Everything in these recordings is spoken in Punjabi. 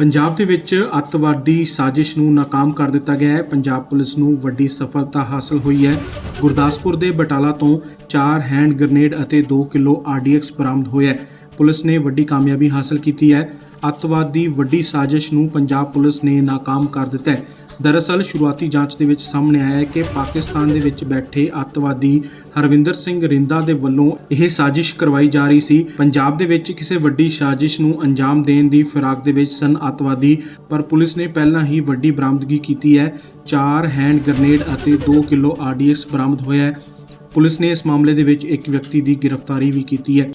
ਪੰਜਾਬ ਦੇ ਵਿੱਚ ਅੱਤਵਾਦੀ ਸਾਜ਼ਿਸ਼ ਨੂੰ ਨਾਕਾਮ ਕਰ ਦਿੱਤਾ ਗਿਆ ਹੈ। ਪੰਜਾਬ ਪੁਲਿਸ ਨੂੰ ਵੱਡੀ ਸਫਲਤਾ ਹਾਸਲ ਹੋਈ ਹੈ। ਗੁਰਦਾਸਪੁਰ ਦੇ ਬਟਾਲਾ ਤੋਂ 4 ਹੈਂਡ ਗ੍ਰਨੇਡ ਅਤੇ 2 ਕਿਲੋ ਆਰਡੀਐਕਸ ਬਰਾਮਦ ਹੋਇਆ ਹੈ। ਪੁਲਿਸ ਨੇ ਵੱਡੀ ਕਾਮਯਾਬੀ ਹਾਸਲ ਕੀਤੀ ਹੈ। ਅੱਤਵਾਦੀ ਵੱਡੀ ਸਾਜ਼ਿਸ਼ ਨੂੰ ਪੰਜਾਬ ਪੁਲਿਸ ਨੇ ਨਾਕਾਮ ਕਰ ਦਿੱਤਾ ਹੈ। ਦਰਅਸਲ, ਸ਼ੁਰੂਆਤੀ ਜਾਂਚ ਦੇ ਵਿੱਚ ਸਾਹਮਣੇ ਆਇਆ ਹੈ ਕਿ ਪਾਕਿਸਤਾਨ ਦੇ ਵਿੱਚ ਬੈਠੇ ਅੱਤਵਾਦੀ ਹਰਵਿੰਦਰ ਸਿੰਘ ਰਿੰਦਾ ਦੇ ਵੱਲੋਂ ਇਹ ਸਾਜ਼ਿਸ਼ ਕਰਵਾਈ ਜਾ ਰਹੀ ਸੀ। ਪੰਜਾਬ ਦੇ ਵਿੱਚ ਕਿਸੇ ਵੱਡੀ ਸਾਜ਼ਿਸ਼ ਨੂੰ ਅੰਜਾਮ ਦੇਣ ਦੀ ਫਿਰਾਕ ਦੇ ਵਿੱਚ ਸਨ ਅੱਤਵਾਦੀ, ਪਰ ਪੁਲਿਸ ਨੇ ਪਹਿਲਾਂ ਹੀ ਵੱਡੀ ਬਰਾਮਦਗੀ ਕੀਤੀ ਹੈ। 4 ਹੈਂਡ ਗ੍ਰਨੇਡ ਅਤੇ 2 ਕਿਲੋ ਆਰਡੀਐਕਸ ਬਰਾਮਦ ਹੋਇਆ ਹੈ। ਪੁਲਿਸ ਨੇ ਇਸ ਮਾਮਲੇ ਦੇ ਵਿੱਚ ਇੱਕ ਵਿਅਕਤੀ ਦੀ ਗ੍ਰਿਫਤਾਰੀ ਵੀ ਕੀਤੀ ਹੈ।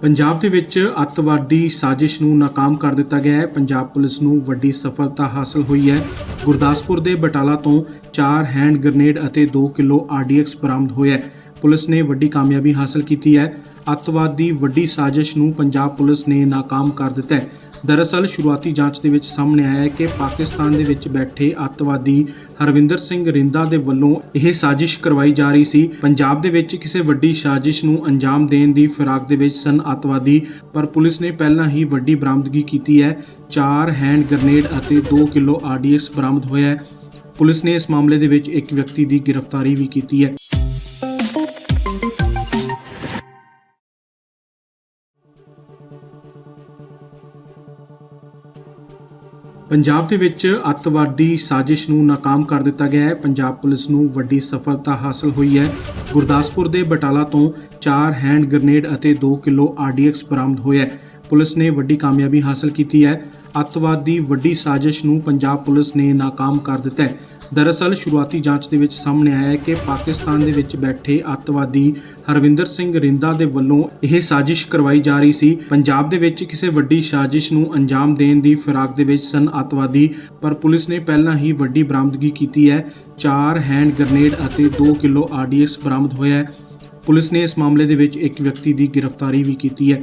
ਪੰਜਾਬ ਦੇ ਵਿੱਚ ਅੱਤਵਾਦੀ ਸਾਜ਼ਿਸ਼ ਨੂੰ ਨਾਕਾਮ ਕਰ ਦਿੱਤਾ ਗਿਆ ਹੈ। ਪੰਜਾਬ ਪੁਲਿਸ ਨੂੰ ਵੱਡੀ ਸਫਲਤਾ ਹਾਸਲ ਹੋਈ ਹੈ। ਗੁਰਦਾਸਪੁਰ ਦੇ ਬਟਾਲਾ ਤੋਂ 4 ਹੈਂਡ ਗ੍ਰਨੇਡ ਅਤੇ 2 ਕਿਲੋ ਆਰਡੀਐਕਸ ਬਰਾਮਦ ਹੋਇਆ ਹੈ। ਪੁਲਿਸ ਨੇ ਵੱਡੀ ਕਾਮਯਾਬੀ ਹਾਸਲ ਕੀਤੀ ਹੈ। ਅੱਤਵਾਦੀ ਵੱਡੀ ਸਾਜ਼ਿਸ਼ ਨੂੰ ਪੰਜਾਬ ਪੁਲਿਸ ਨੇ ਨਾਕਾਮ ਕਰ ਦਿੱਤਾ ਹੈ। ਦਰਅਸਲ ਸ਼ੁਰੂਆਤੀ ਜਾਂਚ ਦੇ ਵਿੱਚ ਸਾਹਮਣੇ ਆਇਆ ਹੈ ਕਿ ਪਾਕਿਸਤਾਨ ਦੇ ਵਿੱਚ ਬੈਠੇ ਅੱਤਵਾਦੀ ਹਰਵਿੰਦਰ ਸਿੰਘ ਰਿੰਦਾ ਦੇ ਵੱਲੋਂ ਇਹ ਸਾਜ਼ਿਸ਼ ਕਰਵਾਈ ਜਾ ਰਹੀ ਸੀ। ਪੰਜਾਬ ਦੇ ਵਿੱਚ ਕਿਸੇ ਵੱਡੀ ਸਾਜ਼ਿਸ਼ ਨੂੰ ਅੰਜਾਮ ਦੇਣ ਦੀ ਫਿਰਾਕ ਦੇ ਵਿੱਚ ਸਨ ਅੱਤਵਾਦੀ, ਪਰ ਪੁਲਿਸ ਨੇ ਪਹਿਲਾਂ ਹੀ ਵੱਡੀ ਬਰਾਮਦਗੀ ਕੀਤੀ ਹੈ। 4 ਹੈਂਡ ਗ੍ਰਨੇਡ ਅਤੇ 2 ਕਿਲੋ ਆਰਡੀਐਕਸ ਬਰਾਮਦ ਹੋਇਆ ਹੈ। ਪੁਲਿਸ ਨੇ ਇਸ ਮਾਮਲੇ ਦੇ ਵਿੱਚ ਇੱਕ ਵਿਅਕਤੀ ਦੀ ਗ੍ਰਿਫਤਾਰੀ ਵੀ ਕੀਤੀ ਹੈ। ਪੰਜਾਬ ਦੇ ਵਿੱਚ ਅੱਤਵਾਦੀ ਸਾਜ਼ਿਸ਼ ਨੂੰ ਨਾਕਾਮ ਕਰ ਦਿੱਤਾ ਗਿਆ ਹੈ। ਪੰਜਾਬ ਪੁਲਿਸ ਨੂੰ ਵੱਡੀ ਸਫਲਤਾ ਹਾਸਲ ਹੋਈ ਹੈ। ਗੁਰਦਾਸਪੁਰ ਦੇ ਬਟਾਲਾ ਤੋਂ 4 ਹੈਂਡ ਗ੍ਰਨੇਡ ਅਤੇ 2 ਕਿਲੋ ਆਰਡੀਐਕਸ ਬਰਾਮਦ ਹੋਇਆ ਹੈ। ਪੁਲਿਸ ਨੇ ਵੱਡੀ ਕਾਮਯਾਬੀ ਹਾਸਲ ਕੀਤੀ ਹੈ। ਅੱਤਵਾਦੀ ਵੱਡੀ ਸਾਜ਼ਿਸ਼ ਨੂੰ ਪੰਜਾਬ ਪੁਲਿਸ ਨੇ ਨਾਕਾਮ ਕਰ ਦਿੱਤਾ ਹੈ। ਦਰਅਸਲ ਸ਼ੁਰੂਆਤੀ ਜਾਂਚ ਦੇ ਵਿੱਚ ਸਾਹਮਣੇ ਆਇਆ ਹੈ ਕਿ ਪਾਕਿਸਤਾਨ ਦੇ ਵਿੱਚ ਬੈਠੇ ਅੱਤਵਾਦੀ ਹਰਵਿੰਦਰ ਸਿੰਘ ਰਿੰਦਾ ਦੇ ਵੱਲੋਂ ਇਹ ਸਾਜ਼ਿਸ਼ ਕਰਵਾਈ ਜਾ ਰਹੀ ਸੀ। ਪੰਜਾਬ ਦੇ ਵਿੱਚ ਕਿਸੇ ਵੱਡੀ ਸਾਜ਼ਿਸ਼ ਨੂੰ ਅੰਜਾਮ ਦੇਣ ਦੀ ਫਿਰਾਕ ਦੇ ਵਿੱਚ ਸਨ ਅੱਤਵਾਦੀ, ਪਰ ਪੁਲਿਸ ਨੇ ਪਹਿਲਾਂ ਹੀ ਵੱਡੀ ਬਰਾਮਦਗੀ ਕੀਤੀ ਹੈ। 4 ਹੈਂਡ ਗ੍ਰਨੇਡ ਅਤੇ 2 ਕਿਲੋ ਆਰਡੀਐਕਸ ਬਰਾਮਦ ਹੋਇਆ ਹੈ। ਪੁਲਿਸ ਨੇ ਇਸ ਮਾਮਲੇ ਦੇ ਵਿੱਚ ਇੱਕ ਵਿਅਕਤੀ ਦੀ ਗ੍ਰਿਫਤਾਰੀ ਵੀ ਕੀਤੀ ਹੈ।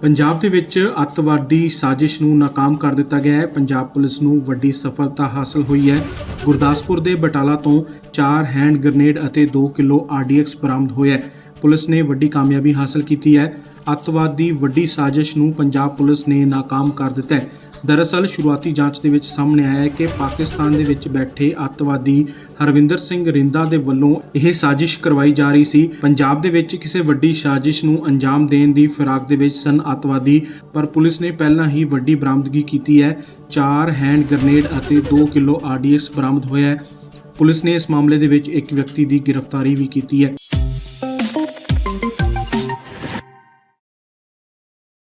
ਪੰਜਾਬ ਦੇ ਵਿੱਚ ਅੱਤਵਾਦੀ ਸਾਜ਼ਿਸ਼ ਨੂੰ ਨਾਕਾਮ ਕਰ ਦਿੱਤਾ ਗਿਆ ਹੈ। ਪੰਜਾਬ ਪੁਲਿਸ ਨੂੰ ਵੱਡੀ ਸਫਲਤਾ ਹਾਸਲ ਹੋਈ ਹੈ। ਗੁਰਦਾਸਪੁਰ ਦੇ ਬਟਾਲਾ ਤੋਂ 4 ਹੈਂਡ ਗ੍ਰਨੇਡ ਅਤੇ 2 ਕਿਲੋ ਆਰਡੀਐਕਸ ਬਰਾਮਦ ਹੋਇਆ ਹੈ। ਪੁਲਿਸ ਨੇ ਵੱਡੀ ਕਾਮਯਾਬੀ ਹਾਸਲ ਕੀਤੀ ਹੈ। ਅੱਤਵਾਦੀ ਵੱਡੀ ਸਾਜ਼ਿਸ਼ ਨੂੰ ਪੰਜਾਬ ਪੁਲਿਸ ਨੇ ਨਾਕਾਮ ਕਰ ਦਿੱਤਾ ਹੈ। ਦਰਅਸਲ ਸ਼ੁਰੂਆਤੀ ਜਾਂਚ ਦੇ ਵਿੱਚ ਸਾਹਮਣੇ ਆਇਆ ਹੈ ਕਿ ਪਾਕਿਸਤਾਨ ਦੇ ਵਿੱਚ ਬੈਠੇ ਅੱਤਵਾਦੀ ਹਰਵਿੰਦਰ ਸਿੰਘ ਰਿੰਦਾ ਦੇ ਵੱਲੋਂ ਇਹ ਸਾਜ਼ਿਸ਼ ਕਰਵਾਈ ਜਾ ਰਹੀ ਸੀ। ਪੰਜਾਬ ਦੇ ਵਿੱਚ ਕਿਸੇ ਵੱਡੀ ਸਾਜ਼ਿਸ਼ ਨੂੰ ਅੰਜਾਮ ਦੇਣ ਦੀ ਫਿਰਾਕ ਦੇ ਵਿੱਚ ਸਨ ਅੱਤਵਾਦੀ, ਪਰ ਪੁਲਿਸ ਨੇ ਪਹਿਲਾਂ ਹੀ ਵੱਡੀ ਬਰਾਮਦਗੀ ਕੀਤੀ ਹੈ। 4 ਹੈਂਡ ਗ੍ਰਨੇਡ ਅਤੇ 2 ਕਿਲੋ ਆਰਡੀਐਕਸ ਬਰਾਮਦ ਹੋਇਆ ਹੈ। ਪੁਲਿਸ ਨੇ ਇਸ ਮਾਮਲੇ ਦੇ ਵਿੱਚ ਇੱਕ ਵਿਅਕਤੀ ਦੀ ਗ੍ਰਿਫਤਾਰੀ ਵੀ ਕੀਤੀ ਹੈ।